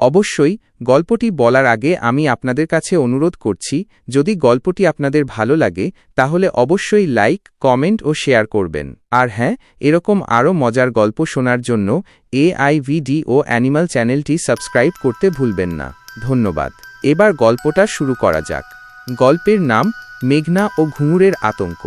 অবশ্যই, গল্পটি বলার আগে আমি আপনাদের কাছে অনুরোধ করছি, যদি গল্পটি আপনাদের ভালো লাগে, তাহলে অবশ্যই লাইক, কমেন্ট ও শেয়ার করবেন। আর হ্যাঁ এরকম আরও মজার গল্প শোনার জন্য এআইভিডি ও অ্যানিমাল চ্যানেলটি সাবস্ক্রাইব করতে ভুলবেন না। ধন্যবাদ। এবার গল্পটা শুরু করা যাক। গল্পের নাম, মেঘনা ও ঘুঙুরের আতঙ্ক।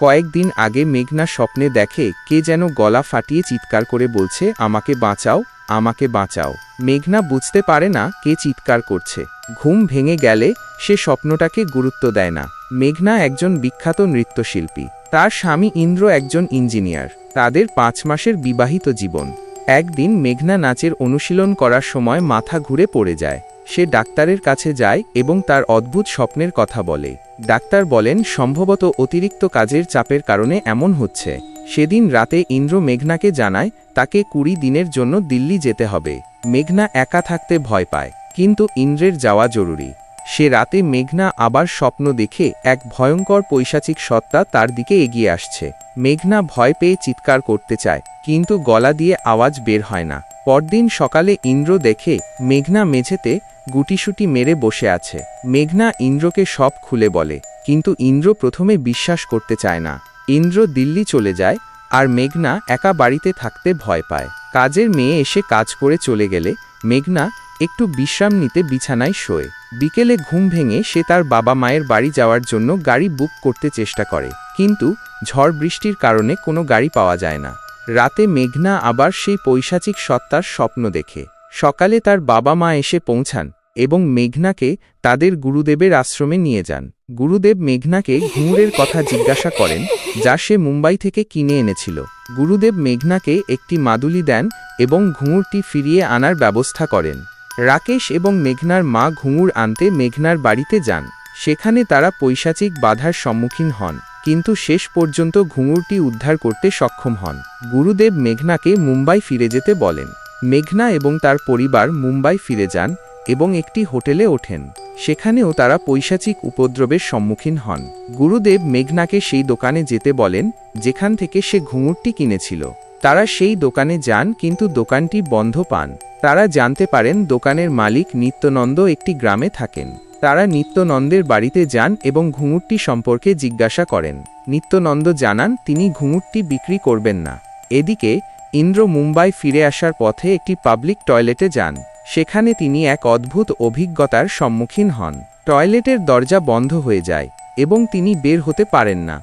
কয়েকদিন আগে মেঘনা স্বপ্নে দেখে কে যেন গলা ফাটিয়ে চিৎকার করে বলছে, আমাকে বাঁচাও আমাকে বাঁচাও। মেঘনা বুঝতে পারে না কে চিৎকার করছে। ঘুম ভেঙে গেলে সে স্বপ্নটাকে গুরুত্ব দেয় না। মেঘনা একজন বিখ্যাত নৃত্যশিল্পী। তার স্বামী ইন্দ্র একজন ইঞ্জিনিয়ার। তাদের পাঁচ মাসের বিবাহিত জীবন। একদিন মেঘনা নাচের অনুশীলন করার সময় মাথা ঘুরে পড়ে যায়। সে ডাক্তারের কাছে যায় এবং তার অদ্ভুত স্বপ্নের কথা বলে। ডাক্তার বলেন, সম্ভবত অতিরিক্ত কাজের চাপের কারণে এমন হচ্ছে। সেদিন রাতে ইন্দ্র মেঘনাকে জানায়, তাকে কুড়ি দিনের জন্য দিল্লি যেতে হবে। মেঘনা একা থাকতে ভয় পায়, কিন্তু ইন্দ্রের যাওয়া জরুরি। সে রাতে মেঘনা আবার স্বপ্ন দেখে এক ভয়ঙ্কর পৈশাচিক সত্তা তার দিকে এগিয়ে আসছে। মেঘনা ভয় পেয়ে চিৎকার করতে চায়, কিন্তু গলা দিয়ে আওয়াজ বের হয় না। পরদিন সকালে ইন্দ্র দেখে, মেঘনা মেঝেতে গুটিসুটি মেরে বসে আছে। মেঘনা ইন্দ্রকে সব খুলে বলে, কিন্তু ইন্দ্র প্রথমে বিশ্বাস করতে চায় না। ইন্দ্র দিল্লি চলে যায়, আর মেঘনা একা বাড়িতে থাকতে ভয় পায়। কাজের মেয়ে এসে কাজ করে চলে গেলে, মেঘনা একটু বিশ্রাম নিতে বিছানায় শোয়। বিকেলে ঘুম ভেঙে সে তার বাবা মায়ের বাড়ি যাওয়ার জন্য গাড়ি বুক করতে চেষ্টা করে, কিন্তু ঝড় বৃষ্টির কারণে কোনো গাড়ি পাওয়া যায় না। রাতে মেঘনা আবার সেই পৈশাচিক সত্তার স্বপ্ন দেখে। সকালে তার বাবা মা এসে পৌঁছান এবং মেঘনাকে তাদের গুরুদেবের আশ্রমে নিয়ে যান। গুরুদেব মেঘনাকে ঘুঙুরের কথা জিজ্ঞাসা করেন, যা সে মুম্বাই থেকে কিনে এনেছিল। গুরুদেব মেঘনাকে একটি মাদুলি দেন এবং ঘুঙুরটি ফিরিয়ে আনার ব্যবস্থা করেন। রাকেশ এবং মেঘনার মা ঘুঙুর আনতে মেঘনার বাড়িতে যান। সেখানে তারা পৈশাচিক বাধার সম্মুখীন হন, কিন্তু শেষ পর্যন্ত ঘুঙুরটি উদ্ধার করতে সক্ষম হন। গুরুদেব মেঘনাকে মুম্বাই ফিরে যেতে বলেন। মেঘনা এবং তার পরিবার মুম্বাই ফিরে যান এবং একটি হোটেলে ওঠেন। সেখানেও তারা পৈশাচিক উপদ্রবের সম্মুখীন হন। গুরুদেব মেঘনাকে সেই দোকানে যেতে বলেন, যেখান থেকে সে ঘুঙুরটি কিনেছিল। তারা সেই দোকানে যান, কিন্তু দোকানটি বন্ধ পান। তারা জানতে পারেন, দোকানের মালিক নিত্যনন্দ একটি গ্রামে থাকেন। তারা নিত্যনন্দের বাড়িতে যান এবং ঘুঙুরটি সম্পর্কে জিজ্ঞাসা করেন। নিত্যনন্দ জানান, তিনি ঘুঙুরটি বিক্রি করবেন না। এদিকে, ইন্দ্র মুম্বাই ফিরে আসার পথে একটি পাবলিক টয়লেটে যান। সেখানে তিনি এক অদ্ভুত অভিজ্ঞতার সম্মুখীন হন। টয়লেটের দরজা বন্ধ হয়ে যায় এবং তিনি বের হতে পারেন না।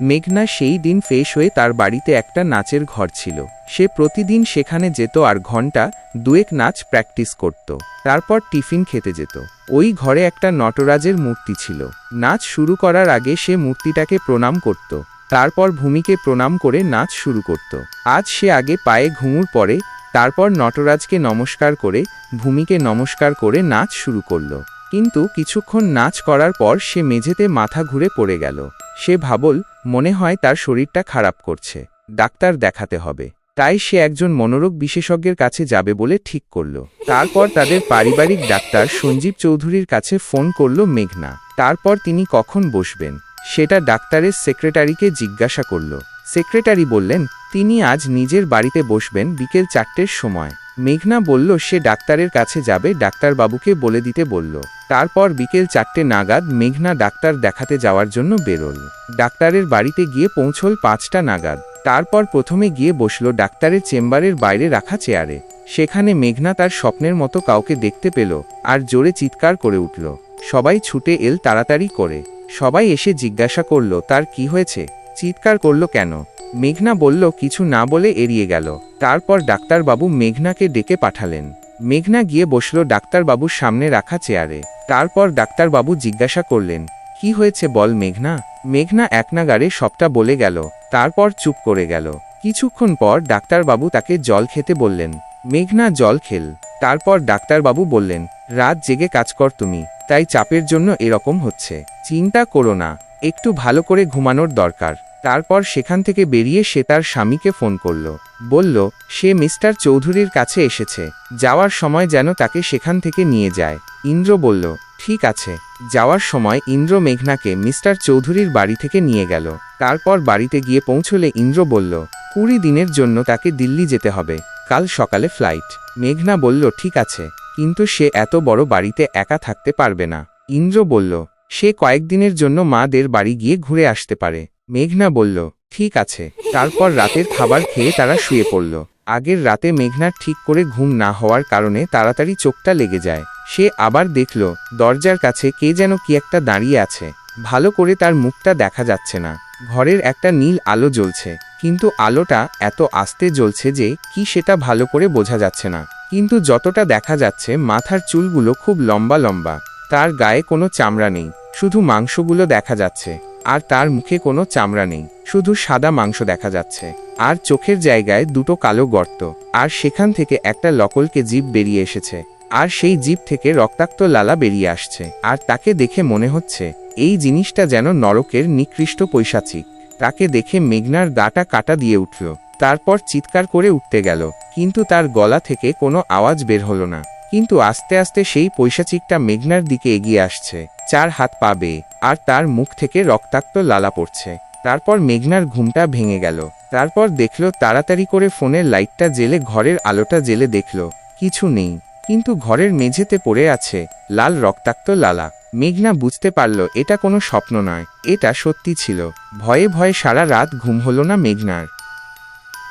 মেঘনা সেই দিন ফেস হয়ে তার বাড়িতে একটা নাচের ঘর ছিল। সে প্রতিদিন সেখানে যেত আর ঘণ্টা দুয়েক নাচ প্র্যাকটিস করত। তারপর টিফিন খেতে যেত। ওই ঘরে একটা নটরাজের মূর্তি ছিল। নাচ শুরু করার আগে সে মূর্তিটাকে প্রণাম করত। তারপর ভূমিকে প্রণাম করে নাচ শুরু করত। আজ সে আগে পায়ে ঘুঙুর পরে তারপর নটরাজকে নমস্কার করে, ভূমিকে নমস্কার করে নাচ শুরু করল। কিন্তু কিছুক্ষণ নাচ করার পর সে মেঝেতে মাথা ঘুরে পড়ে গেল। সে ভাবল, মনে হয় তার শরীরটা খারাপ করছে। ডাক্তার দেখাতে হবে। তাই সে একজন মনোরোগ বিশেষজ্ঞের কাছে যাবে বলে ঠিক করল। তারপর তাদের পারিবারিক ডাক্তার সঞ্জীব চৌধুরীর কাছে ফোন করল মেঘনা। তারপর তিনি কখন বসবেন? সেটা ডাক্তারের সেক্রেটারিকে জিজ্ঞাসা করল। সেক্রেটারি বললেন তিনি আজ নিজের বাড়িতে বসবেন বিকেল চারটের সময়। মেঘনা বলল, সে ডাক্তারের কাছে যাবে। ডাক্তারবাবুকে বলে দিতে বলল। তারপর বিকেল চারটে নাগাদ মেঘনা ডাক্তার দেখাতে যাওয়ার জন্য বেরোল। ডাক্তারের বাড়িতে গিয়ে পৌঁছল পাঁচটা নাগাদ। তারপর প্রথমে গিয়ে বসল ডাক্তারের চেম্বারের বাইরে রাখা চেয়ারে। সেখানে মেঘনা তার স্বপ্নের মতো কাউকে দেখতে পেল আর জোরে চিৎকার করে উঠল। সবাই ছুটে এল তাড়াতাড়ি করে। সবাই এসে জিজ্ঞাসা করল, তার কি হয়েছে? চিৎকার করল কেন? মেঘনা বলল, কিছু না বলে এড়িয়ে গেল। তারপর ডাক্তারবাবু মেঘনাকে ডেকে পাঠালেন। মেঘনা গিয়ে বসল ডাক্তারবাবুর সামনে রাখা চেয়ারে। তারপর ডাক্তারবাবু জিজ্ঞাসা করলেন, কি হয়েছে বল মেঘনা? মেঘনা একনাগারে সবটা বলে গেল, তারপর চুপ করে গেল। কিছুক্ষণ পর ডাক্তারবাবু তাকে জল খেতে বললেন, মেঘনা, জল খেল। তারপর ডাক্তারবাবু বললেন, রাত জেগে কাজ কর তুমি, তাই চাপের জন্য এরকম হচ্ছে। চিন্তা করো না, একটু ভালো করে ঘুমানোর দরকার। তারপর সেখান থেকে বেরিয়ে সে তার স্বামীকে ফোন করল। বলল, সে মিস্টার চৌধুরীর কাছে এসেছে। যাওয়ার সময় যেন তাকে সেখান থেকে নিয়ে যায়। ইন্দ্র বলল, ঠিক আছে। যাওয়ার সময় ইন্দ্র মেঘনাকে মিস্টার চৌধুরীর বাড়ি থেকে নিয়ে গেল। তারপর বাড়িতে গিয়ে পৌঁছলে ইন্দ্র বলল, কুড়ি দিনের জন্য তাকে দিল্লি যেতে হবে। কাল সকালে ফ্লাইট। মেঘনা বলল, ঠিক আছে। কিন্তু সে এত বড় বাড়িতে একা থাকতে পারবে না। ইন্দ্র বলল, সে কয়েকদিনের জন্য মাদের বাড়ি গিয়ে ঘুরে আসতে পারে। মেঘনা বলল, ঠিক আছে। তারপর রাতের খাবার খেয়ে তারা শুয়ে পড়ল। আগের রাতে মেঘনার ঠিক করে ঘুম না হওয়ার কারণে তাড়াতাড়ি চোখটা লেগে যায়। সে আবার দেখল, দরজার কাছে কে যেন কি একটা দাঁড়িয়ে আছে। ভালো করে তার মুখটা দেখা যাচ্ছে না। ঘরের একটা নীল আলো জ্বলছে। কিন্তু আলোটা এত আস্তে জ্বলছে যে কি সেটা ভালো করে বোঝা যাচ্ছে না। কিন্তু যতটা দেখা যাচ্ছে, মাথার চুলগুলো খুব লম্বা লম্বা। তার গায়ে কোনো চামড়া নেই। শুধু মাংসগুলো দেখা যাচ্ছে, আর তার মুখে কোনো চামড়া নেই, শুধু সাদা মাংস দেখা যাচ্ছে, আর চোখের জায়গায় দুটো কালো গর্ত, আর সেখান থেকে একটা লকলকে জীব বেরিয়ে এসেছে, আর সেই জীব থেকে রক্তাক্ত লালা বেরিয়ে আসছে, আর তাকে দেখে মনে হচ্ছে, এই জিনিসটা যেন নরকের নিকৃষ্ট পৈশাচিক, তাকে দেখে মেঘনার গাটা কাটা দিয়ে উঠল, তারপর চিৎকার করে উঠতে গেল, কিন্তু তার গলা থেকে কোনো আওয়াজ বের হলো না, কিন্তু আস্তে আস্তে সেই পৈশাচিকটা মেঘনার দিকে এগিয়ে আসছে। চার হাত পাবে আর তার মুখ থেকে রক্তাক্ত লালা পড়ছে। তারপর মেঘনার ঘুমটা ভেঙে গেল। তারপর দেখল তাড়াতাড়ি করে ফোনের লাইটটা জেলে ঘরের আলোটা জেলে দেখল, কিছু নেই, কিন্তু ঘরের মেঝেতে পড়ে আছে লাল রক্তাক্ত লালা। মেঘনা বুঝতে পারল, এটা কোনো স্বপ্ন নয়, এটা সত্যি ছিল। ভয়ে ভয়ে সারা রাত ঘুম হলো না মেঘনার।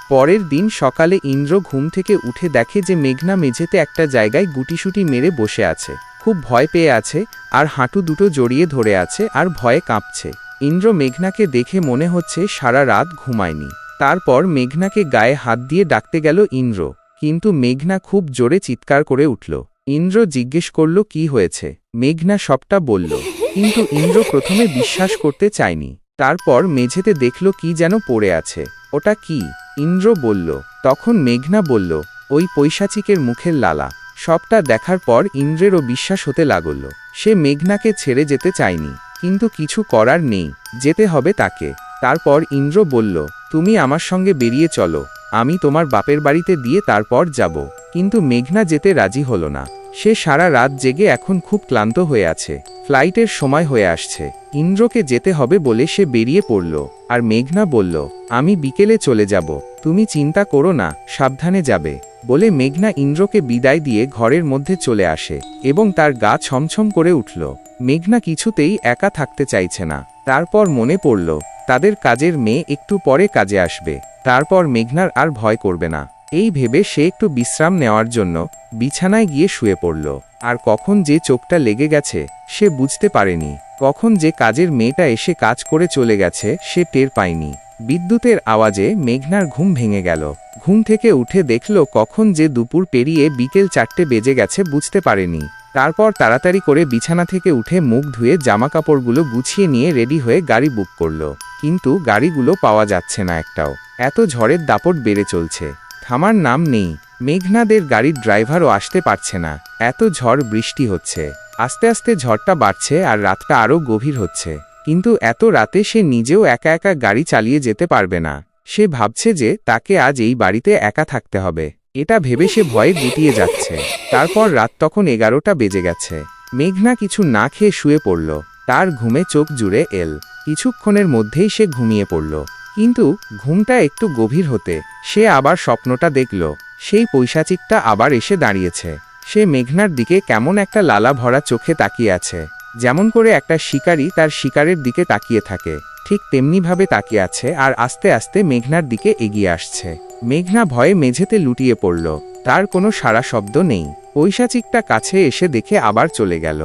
পরের দিন সকালে ইন্দ্র ঘুম থেকে উঠে দেখে যে মেঘনা মেঝেতে একটা জায়গায় গুটিসুটি মেরে বসে আছে। খুব ভয় পেয়ে আছে, আর হাঁটু দুটো জড়িয়ে ধরে আছে আর ভয়ে কাঁপছে। ইন্দ্র মেঘনাকে দেখে মনে হচ্ছে সারা রাত ঘুমায়নি। তারপর মেঘনাকে গায়ে হাত দিয়ে ডাকতে গেল ইন্দ্র, কিন্তু মেঘনা খুব জোরে চিৎকার করে উঠল। ইন্দ্র জিজ্ঞেস করল, কি হয়েছে? মেঘনা সবটা বলল, কিন্তু ইন্দ্র প্রথমে বিশ্বাস করতে চায়নি। তারপর মেঝেতে দেখল কি যেন পড়ে আছে। ওটা কি? ইন্দ্র বলল, তখন মেঘনা বলল, ওই পৈশাচিকের মুখের লালা। সবটা দেখার পর ইন্দ্রেরও বিশ্বাস হতে লাগল। সে মেঘনাকে ছেড়ে যেতে চায়নি, কিন্তু কিছু করার নেই, যেতে হবে তাকে। তারপর ইন্দ্র বলল, তুমি আমার সঙ্গে বেরিয়ে চলো, আমি তোমার বাপের বাড়িতে দিয়ে তারপর যাব। কিন্তু মেঘনা যেতে রাজি হলো না। সে সারা রাত জেগে এখন খুব ক্লান্ত হয়ে আছে। ফ্লাইটের সময় হয়ে আসছে। ইন্দ্রকে যেতে হবে বলে সে বেরিয়ে পড়ল, আর মেঘনা বলল, আমি বিকেলে চলে যাব। তুমি চিন্তা করো না, সাবধানে যাবে। বলে মেঘনা ইন্দ্রকে বিদায় দিয়ে ঘরের মধ্যে চলে আসে এবং তার গা ছমছম করে উঠল। মেঘনা কিছুতেই একা থাকতে চাইছে না। তারপর মনে পড়ল, তাদের কাজের মেয়ে একটু পরে কাজে আসবে। তারপর মেঘনার আর ভয় করবে না। এই ভেবে সে একটু বিশ্রাম নেওয়ার জন্য বিছানায় গিয়ে শুয়ে পড়ল। আর কখন যে চোখটা লেগে গেছে, সে বুঝতে পারেনি। কখন যে কাজের মেয়েটা এসে কাজ করে চলে গেছে, সে টের পায়নি। বিদ্যুতের আওয়াজে মেঘনার ঘুম ভেঙে গেল। ঘুম থেকে উঠে দেখল কখন যে দুপুর পেরিয়ে বিকেল চারটে বেজে গেছে বুঝতে পারেনি। তারপর তাড়াতাড়ি করে বিছানা থেকে উঠে মুখ ধুয়ে জামাকাপড়গুলো গুছিয়ে নিয়ে রেডি হয়ে গাড়ি বুক করল। কিন্তু গাড়িগুলো পাওয়া যাচ্ছে না একটাও। এত ঝড়ের দাপট বেড়ে চলছে। থামার নাম নেই। মেঘনাদের গাড়ির ড্রাইভারও আসতে পারছে না। এত ঝড় বৃষ্টি হচ্ছে। আস্তে আস্তে ঝড়টা বাড়ছে আর রাতটা আরও গভীর হচ্ছে। কিন্তু এত রাতে সে নিজেও একা একা গাড়ি চালিয়ে যেতে পারবে না। সে ভাবছে যে তাকে আজ এই বাড়িতে একা থাকতে হবে। এটা ভেবে সে ভয়ে গুটিয়ে যাচ্ছে। তারপর রাত তখন এগারোটা বেজে গেছে। মেঘনা কিছু না খেয়ে শুয়ে পড়ল। তার ঘুমে চোখ জুড়ে এল। কিছুক্ষণের মধ্যেই সে ঘুমিয়ে পড়ল। কিন্তু ঘুমটা একটু গভীর হতে সে আবার স্বপ্নটা দেখল। সেই পৈশাচিকটা আবার এসে দাঁড়িয়েছে। সে মেঘনার দিকে কেমন একটা লালা ভরা চোখে তাকিয়ে আছে। যেমন করে একটা শিকারী তার শিকারের দিকে তাকিয়ে থাকে, ঠিক তেমনিভাবে তাকিয়ে আছে আর আস্তে আস্তে মেঘনার দিকে এগিয়ে আসছে। মেঘনা ভয়ে মেঝেতে লুটিয়ে পড়ল, তার কোনো সারা শব্দ নেই। পৈশাচিকটা কাছে এসে দেখে আবার চলে গেল।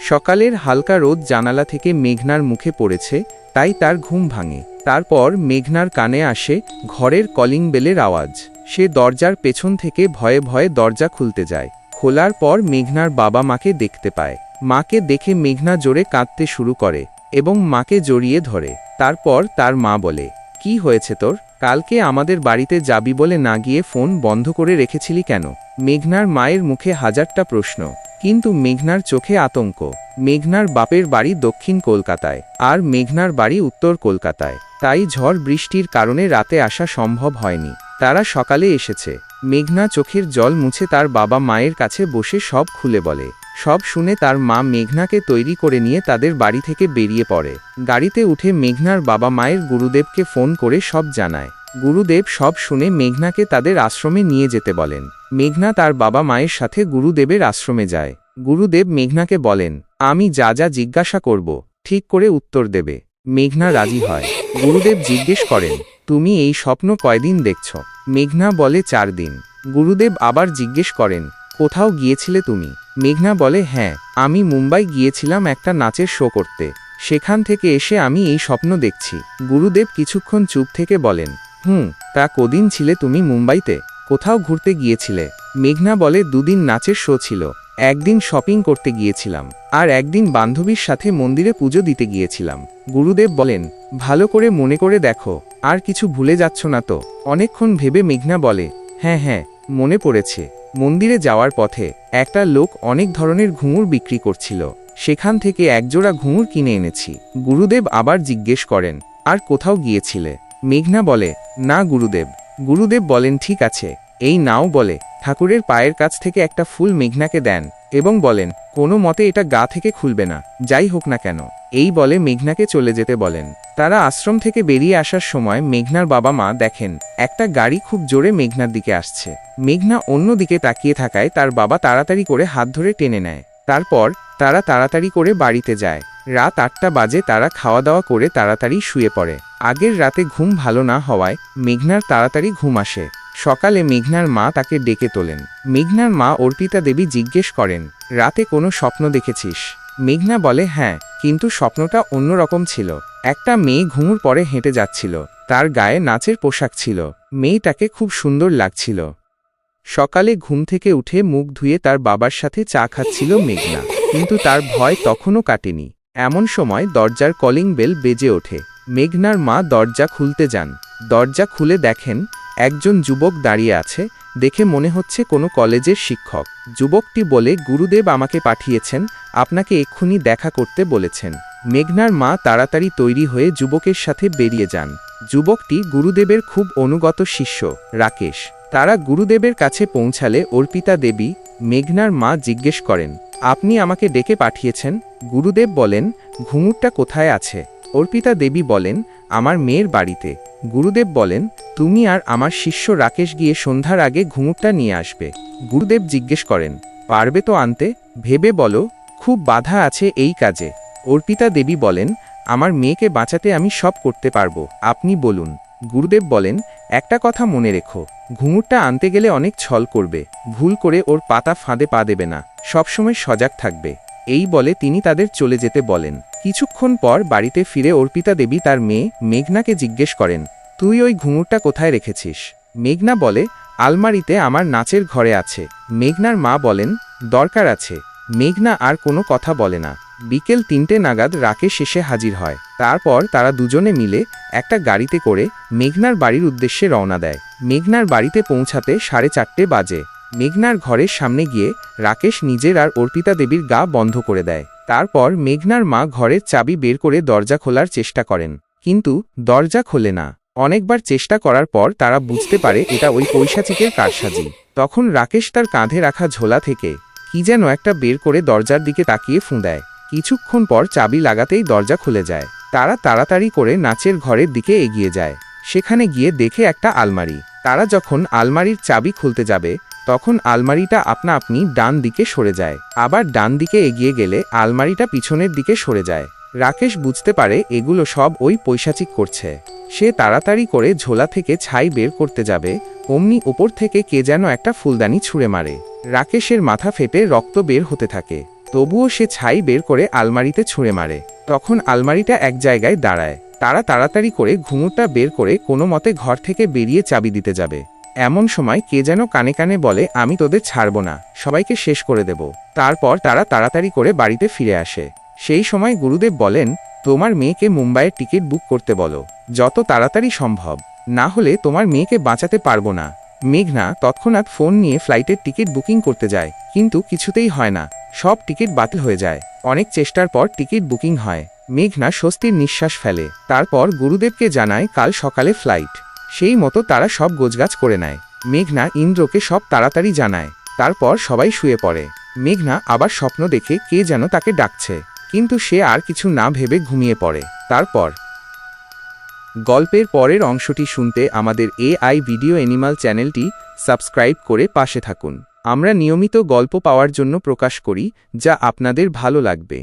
সকালের হালকা রোদ জানালা থেকে মেঘনার মুখে পড়েছে, তাই তার ঘুম ভাঙে। তারপর মেঘনার কানে আসে ঘরের কলিং বেলের আওয়াজ। সে দরজার পেছন থেকে ভয়ে ভয়ে দরজা খুলতে যায়। খোলার পর মেঘনার বাবা মাকে দেখতে পায়। মাকে দেখে মেঘনা জোরে কাঁদতে শুরু করে এবং মাকে জড়িয়ে ধরে। তারপর তার মা বলে, কি হয়েছে তোর? কালকে আমাদের বাড়িতে যাবি বলে না গিয়ে ফোন বন্ধ করে রেখেছিলি কেন? মেঘনার মায়ের মুখে হাজারটা প্রশ্ন। কিন্তু মেঘনার চোখে আতঙ্ক। মেঘনার বাপের বাড়ি দক্ষিণ কলকাতায় আর মেঘনার বাড়ি উত্তর কলকাতায়। তাই ঝড় বৃষ্টির কারণে রাতে আসা সম্ভব হয়নি। তারা সকালে এসেছে। মেঘনা চোখের জল মুছে তার বাবা মায়ের কাছে বসে সব খুলে বলে। সব শুনে তার মা মেঘনাকে তৈরি করে নিয়ে তাদের বাড়ি থেকে বেরিয়ে পড়ে। গাড়িতে উঠে মেঘনার বাবা মায়ের গুরুদেবকে ফোন করে সব জানায়। গুরুদেব সব শুনে মেঘনাকে তাদের আশ্রমে নিয়ে যেতে বলেন। মেঘনা তার বাবা মায়ের সাথে গুরুদেবের আশ্রমে যায়। গুরুদেব মেঘনাকে বলেন, আমি যা যা জিজ্ঞাসা করব, ঠিক করে উত্তর দেবে। মেঘনা রাজি হয়। গুরুদেব জিজ্ঞেস করেন তুমি এই স্বপ্ন কয়দিন দেখছ? মেঘনা বলে, চার দিন। গুরুদেব আবার জিজ্ঞেস করেন, কোথাও গিয়েছিলে তুমি? মেঘনা বলে হ্যাঁ আমি মুম্বাই গিয়েছিলাম একটা নাচের শো করতে। সেখান থেকে এসে আমি এই স্বপ্ন দেখছি। গুরুদেব কিছুক্ষণ চুপ থেকে বলেন, হুম, তা কদিন ছিলে তুমি মুম্বাইতে? কোথাও ঘুরতে গিয়েছিলে? মেঘনা বলে, দুদিন নাচের শো ছিল। একদিন শপিং করতে গিয়েছিলাম, আর একদিন বান্ধবীর সাথে মন্দিরে পুজো দিতে গিয়েছিলাম। গুরুদেব বলেন, ভালো করে মনে করে দেখো, আর কিছু ভুলে যাচ্ছ না তো? অনেকক্ষণ ভেবে মেঘনা বলে হ্যাঁ হ্যাঁ মনে পড়েছে। মন্দিরে যাওয়ার পথে একটা লোক অনেক ধরনের ঘুঙুর বিক্রি করছিল। সেখান থেকে একজোড়া ঘুঙুর কিনে এনেছি। গুরুদেব আবার জিজ্ঞেস করেন, আর কোথাও গিয়েছিলে? মেঘনা বলে, না, গুরুদেব। গুরুদেব বলেন, ঠিক আছে। এই নাও, বলে ঠাকুরের পায়ের কাছ থেকে একটা ফুল মেঘনাকে দেন এবং বলেন, কোনো মতে এটা গা থেকে খুলবে না, যাই হোক না কেন। এই বলে মেঘনাকে চলে যেতে বলেন। তারা আশ্রম থেকে বেরিয়ে আসার সময় মেঘনার বাবা মা দেখেন, একটা গাড়ি খুব জোরে মেঘনার দিকে আসছে। মেঘনা অন্য দিকে তাকিয়ে থাকায় তার বাবা তাড়াতাড়ি করে হাত ধরে টেনে নেয়। তারপর তারা তাড়াতাড়ি করে বাড়িতে যায়। রাত আটটা বাজে তারা খাওয়া দাওয়া করে তাড়াতাড়ি শুয়ে পড়ে। আগের রাতে ঘুম ভালো না হওয়ায় মেঘনার তাড়াতাড়ি ঘুম আসে। সকালে মেঘনার মা তাকে ডেকে তোলেন। মেঘনার মা অর্পিতা দেবী জিজ্ঞেস করেন, রাতে কোনো স্বপ্ন দেখেছিস? মেঘনা বলে হ্যাঁ কিন্তু স্বপ্নটা অন্যরকম ছিল। একটা মেয়ে ঘুমুর পরে হেঁটে যাচ্ছিল। তার গায়ে নাচের পোশাক ছিল। মেয়েটাকে খুব সুন্দর লাগছিল। সকালে ঘুম থেকে উঠে মুখ ধুয়ে তার বাবার সাথে চা খাচ্ছিল মেঘনা। কিন্তু তার ভয় তখনও কাটেনি। এমন সময় দরজার কলিং বেল বেজে ওঠে। মেঘনার মা দরজা খুলতে যান। দরজা খুলে দেখেন একজন যুবক দাঁড়িয়ে আছে, দেখে মনে হচ্ছে কোনো কলেজের শিক্ষক। যুবকটি বলে, গুরুদেব আমাকে পাঠিয়েছেন, আপনাকে এক্ষুনি দেখা করতে বলেছেন। মেঘনার মা তাড়াতাড়ি তৈরি হয়ে যুবকের সাথে বেরিয়ে যান। যুবকটি গুরুদেবের খুব অনুগত শিষ্য, রাকেশ। তারা গুরুদেবের কাছে পৌঁছালে অর্পিতা দেবী, মেঘনার মা জিজ্ঞেস করেন, আপনি আমাকে ডেকে পাঠিয়েছেন? গুরুদেব বলেন, ঘুঙুরটা কোথায় আছে? অর্পিতা দেবী বলেন, আমার মেয়ের বাড়িতে। গুরুদেব বলেন, তুমি আর আমার শিষ্য রাকেশ গিয়ে সন্ধ্যার আগে ঘুঙুরটা নিয়ে আসবে। গুরুদেব জিজ্ঞেস করেন, পারবে তো আনতে? ভেবে বলো, খুব বাধা আছে এই কাজে। অর্পিতা দেবী বলেন, আমার মেয়েকে বাঁচাতে আমি সব করতে পারব, আপনি বলুন। গুরুদেব বলেন, একটা কথা মনে রেখো, ঘুঙুরটা আনতে গেলে অনেক ছল করবে, ভুল করে ওর পাতা ফাঁদে পা দেবে না, সবসময় সজাগ থাকবে। এই বলে তিনি তাদের চলে যেতে বলেন। কিছুক্ষণ পর বাড়িতে ফিরে অর্পিতা দেবী তার মেয়ে মেঘনাকে জিজ্ঞেস করেন, তুই ওই ঘুঙুরটা কোথায় রেখেছিস? মেঘনা বলে, আলমারিতে আমার নাচের ঘরে আছে। মেঘনার মা বলেন, দরকার আছে। মেঘনা আর কোনো কথা বলে না। বিকেল তিনটে নাগাদ রাকেশ শেষে হাজির হয়। তারপর তারা দুজনে মিলে একটা গাড়িতে করে মেঘনার বাড়ির উদ্দেশ্যে রওনা দেয়। মেঘনার বাড়িতে পৌঁছাতে সাড়ে চারটে বাজে। মেঘনার ঘরের সামনে গিয়ে রাকেশ নিজের আর অর্পিতা দেবীর গা বন্ধ করে দেয়। তারপর মেঘনার মা ঘরের চাবি বের করে দরজা খোলার চেষ্টা করেন। কিন্তু দরজা খোলে না। অনেকবার চেষ্টা করার পর তারা বুঝতে পারে এটা ওই পৈশাচিকের কারসাজি। তখন রাকেশ তার কাঁধে রাখা ঝোলা থেকে কি যেন একটা বের করে দরজার দিকে তাকিয়ে ফুঁ দেয়। কিছুক্ষণ পর চাবি লাগাতেই দরজা খুলে যায়। তারা তাড়াতাড়ি করে নাচের ঘরের দিকে এগিয়ে যায়। সেখানে গিয়ে দেখে একটা আলমারি। তারা যখন আলমারির চাবি খুলতে যাবে তখন আলমারিটা আপনা আপনি ডান দিকে সরে যায়। আবার ডান দিকে এগিয়ে গেলে আলমারিটা পিছনের দিকে সরে যায়। রাকেশ বুঝতে পারে এগুলো সব ওই পৈশাচিক করছে। সে তাড়াতাড়ি করে ঝোলা থেকে ছাই বের করতে যাবে, অমনি ওপর থেকে কে যেন একটা ফুলদানি ছুঁড়ে মারে। রাকেশের মাথা ফেটে রক্ত বের হতে থাকে। তবুও সে ছাই বের করে আলমারিতে ছুঁড়ে মারে। তখন আলমারিটা এক জায়গায় দাঁড়ায়। তারা তাড়াতাড়ি করে ঘুঙুরটা বের করে কোনো মতে ঘর থেকে বেরিয়ে চাবি দিতে যাবে। এমন সময় কে যেন কানে কানে বলে, আমি তোদের ছাড়ব না, সবাইকে শেষ করে দেব। তারপর তারা তাড়াতাড়ি করে বাড়িতে ফিরে আসে। সেই সময় গুরুদেব বলেন, তোমার মেয়েকে মুম্বাইয়ের টিকিট বুক করতে বলো, যত তাড়াতাড়ি সম্ভব। না হলে তোমার মেয়েকে বাঁচাতে পারব না। মেঘনা তৎক্ষণাৎ ফোন নিয়ে ফ্লাইটের টিকিট বুকিং করতে যায়, কিন্তু কিছুতেই হয় না। সব টিকিট বাতিল হয়ে যায়। অনেক চেষ্টার পর টিকিট বুকিং হয়। মেঘনা স্বস্তির নিঃশ্বাস ফেলে। তারপর গুরুদেবকে জানায়, কাল সকালে ফ্লাইট। সেই মতো তারা সব গোজগাছ করে নেয়। মেঘনা ইন্দ্রকে সব তাড়াতাড়ি জানায়। তারপর সবাই শুয়ে পড়ে। মেঘনা আবার স্বপ্ন দেখে কে যেন তাকে ডাকছে। কিন্তু সে আর কিছু না ভেবে ঘুমিয়ে পড়ে। তারপর গল্পের পরের অংশটি শুনতে আমাদের এআই ভিডিও অ্যানিমাল চ্যানেলটি সাবস্ক্রাইব করে পাশে থাকুন। আমরা নিয়মিত গল্প পাওয়ার জন্য প্রকাশ করি, যা আপনাদের ভালো লাগবে।